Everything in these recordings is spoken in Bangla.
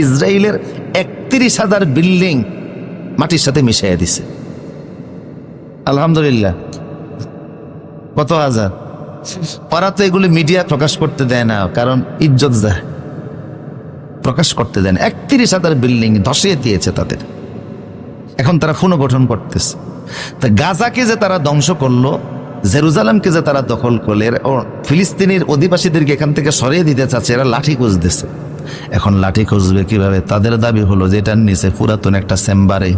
ইসরায়েলের একত্রিশ হাজার বিল্ডিং মাটির সাথে মিশাইয়া দিছে। আলহামদুলিল্লাহ। কত হাজার? ওরা তো এগুলি মিডিয়া প্রকাশ করতে দেয় না, কারণ ইজ্জত যায়। প্রকাশ করতে দেয় একত্রিশ হাজার বিল্ডিং ধসিয়ে দিয়েছে তাদের। এখন তারা পুনর্গঠন করতেছে। তা গাজাকে যে তারা ধ্বংস করল, জেরুজালামকে যে তারা দখল করলে ফিলিস্তিনের অধিবাসীদেরকে এখান থেকে সরিয়ে দিতে চাচ্ছে, এরা লাঠি খুঁজতেছে এখন লাঠি খুঁজবে কীভাবে? তাদের দাবি হলো যে এটার নিচে পুরাতন একটা চেম্বারে,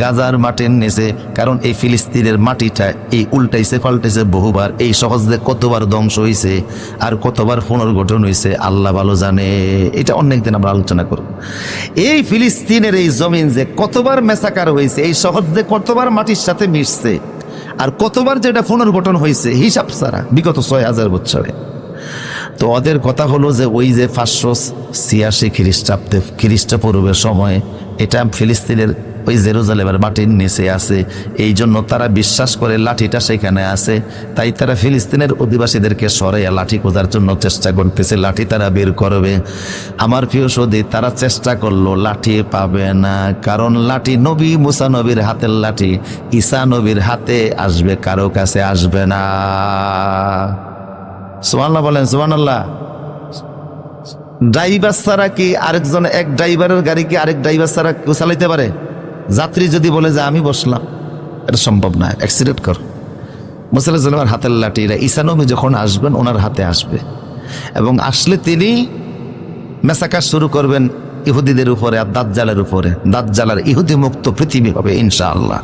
গাজার মাটির নিচে, কারণ এই ফিলিস্তিনের মাটিটা এই উল্টাইছে পাল্টাইছে বহুবার। এই সহজে কতবার ধ্বংস হয়েছে আর কতবার পুনর্গঠন হয়েছে আল্লাহ ভালো জানে। এটা অনেক দিন আমরা আলোচনা করব। এই ফিলিস্তিনের এই জমিন যে কতবার মেসাকার হয়েছে এই সহজ কতবার মাটির সাথে মিশছে, আর কতবার যেটা পুনর্গঠন হয়েছে হিসাব ছাড়া, বিগত ছয় হাজার বছরে। তো ওদের কথা হলো যে ওই যে পাঁচশো ছিয়াশি খ্রিস্টাব্দে, খ্রিস্টপূর্বের সময় এটা ফিলিস্তিনের ওই জেরুজালেমের মাটির নিচে আছে। এই জন্য তারা বিশ্বাস করে লাঠিটা সেখানে আছে। তাই তারা ফিলিস্তিনের অধিবাসীদেরকে সরাইয়া লাঠি খোঁজার জন্য চেষ্টা করতেছে। লাঠি তারা বের করবে। আমার প্রিয় সৌদি, তারা চেষ্টা করল, লাঠি পাবে না। কারণ লাঠি নবী মুসা নবীর হাতের লাঠি, ঈসা নবীর হাতে আসবে, কারও কাছে আসবে না। সুবহানাল্লাহ বলেন, সুবহানাল্লাহ। ড্রাইভার ছাড়া কি আরেকজন, এক ড্রাইভারের গাড়ি কি আরেক ড্রাইভার ছাড়া কেউ চালাইতে পারে? যাত্রী যদি বলে যে আমি বসলাম, এটা সম্ভব না অ্যাক্সিডেন্ট কর। মুসাল্লামের হাতের লাঠি, এরা যখন আসবেন, ওনার হাতে আসবে। এবং আসলে তিনি মেসাকাজ শুরু করবেন ইহুদিদের উপরে আর দাঁত জালের উপরে। দাঁত জালার ইহুদি মুক্ত পৃথিবী হবে, ইনশাআল্লাহ।